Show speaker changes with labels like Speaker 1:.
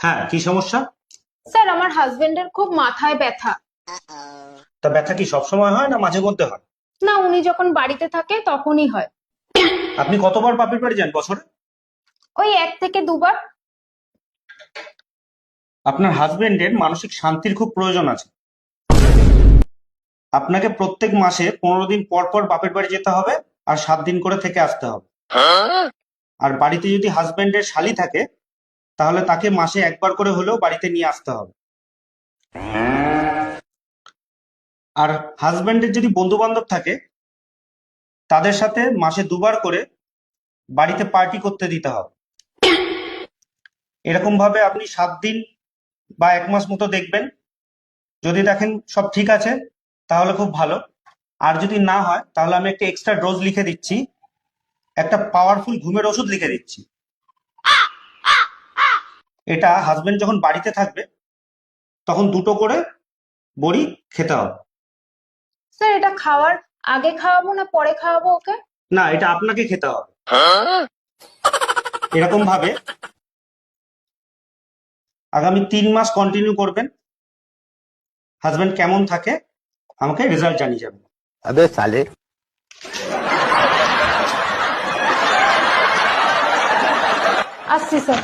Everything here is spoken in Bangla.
Speaker 1: হ্যাঁ কি সমস্যা?
Speaker 2: স্যার আমার হাজবেন্ডের খুব মাথায় ব্যথা।
Speaker 1: তা ব্যথা কি সবসময় হয় না মাঝে মধ্যে হয়?
Speaker 2: না উনি যখন বাড়িতে থাকে তখনই হয়।
Speaker 1: আপনি কতবার বাপের বাড়ি যান বছরে?
Speaker 2: ওই এক থেকে দুবার।
Speaker 1: আপনার হাজবেন্ডের মানসিক শান্তির খুব প্রয়োজন আছে। আপনাকে প্রত্যেক মাসে পনেরো দিন পর পর বাপের বাড়ি যেতে হবে আর সাত দিন করে থেকে আসতে হবে। আর বাড়িতে যদি হাজবেন্ডের শালি থাকে তাহলে তাকে মাসে একবার করে হলেও বাড়িতে নিয়ে আসতে হবে। আর হাজবেন্ডের যদি বন্ধু বান্ধব থাকে, তাদের সাথে মাসে দুবার করে বাড়িতে পার্টি করতে দিতে হবে। এরকম ভাবে আপনি সাত দিন বা এক মাস মতো দেখবেন। যদি দেখেন সব ঠিক আছে, তাহলে খুব ভালো। আর যদি না হয়, তাহলে আমি একটা এক্সট্রা ডোজ লিখে দিচ্ছি। একটা পাওয়ারফুল ঘুমের ওষুধ লিখে দিচ্ছি। এটা হাজবেন্ড যখন বাড়িতে থাকবে তখন দুটো করে বড়ি খেতে হবে।
Speaker 2: স্যার এটা খাওয়ার আগে খাওয়াবো না পরে খাওয়াবো ওকে?
Speaker 1: না এটা আপনাকে খেতে হবে। এরকম ভাবে আগামী তিন মাস কন্টিনিউ করবেন। হাজবেন্ড কেমন থাকে আমাকে রেজাল্ট জানিয়ে যাবেন।
Speaker 3: আবে সালে।
Speaker 2: আসছি স্যার।